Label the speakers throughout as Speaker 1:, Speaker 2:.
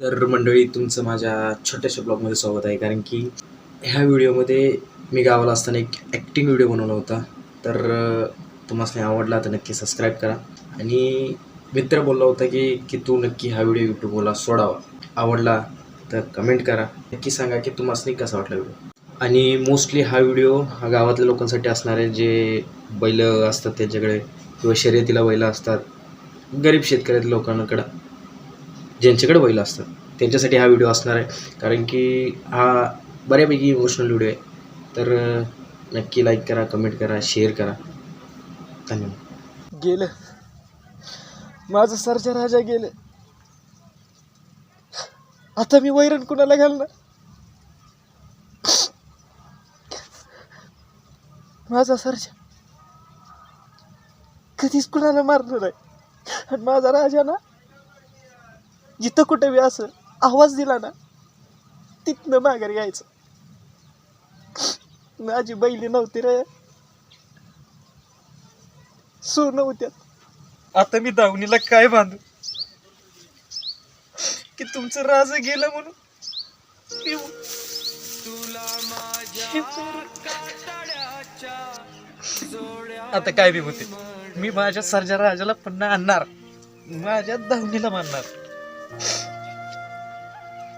Speaker 1: तर मंडळी तुमचं माझ्या छोट्याशा ब्लॉगमध्ये स्वागत आहे. कारण की ह्या व्हिडिओमध्ये मी गावाला असताना एक ॲक्टिंग व्हिडिओ बनवला होता. तर तुम्हाला आवडला तर नक्की सबस्क्राईब करा. आणि मित्र बोलला होता की की तू नक्की हा व्हिडिओ यूट्यूबला सोडावा. आवडला तर कमेंट करा. नक्की सांगा की तुम्हाला कसा वाटला व्हिडिओ आणि मोस्टली हा व्हिडिओ हा गावातल्या लोकांसाठी असणारे जे बैल असतात त्यांच्याकडे किंवा शर्यतीला बैलं असतात. गरीब शेतकऱ्यातील लोकांकडं. ज्यांच्याकडे बैल असतात त्यांच्यासाठी हा व्हिडिओ असणार आहे. कारण की हा बऱ्यापैकी इमोशनल व्हिडिओ आहे. तर नक्की लाईक करा कमेंट करा शेअर करा. धन्यवाद.
Speaker 2: गेलं. माझं सरच्या राजा गेलं. आता मी वैरण कुणाला घालणार? माझा सरजा कधीच कुणाला मारणार आहे आणि माझा राजा ना जिथं कुठं बी असं आवाज दिला ना तिथनं माघारी यायचं माझी बैली नव्हती रे. सूर नव्हत्यात आता मी दावणीला काय बांधू? की तुमचं राज गेलं म्हणून? आता काय बी होते. मी माझ्या सरजा राजाला पण आणणार. माझ्या दावणीला मानणार.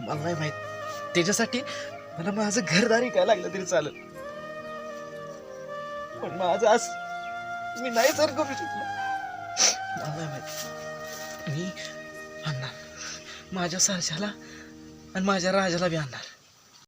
Speaker 2: मला नाही माहीत. त्याच्यासाठी मला माझं घरदारी काय लागलं तरी चालेल. पण माझं आज मी नाही सर करू शकलो. मला नाही माहीत. मी आणणार. माझ्या सारशाला आणि माझ्या राजाला बी आणणार.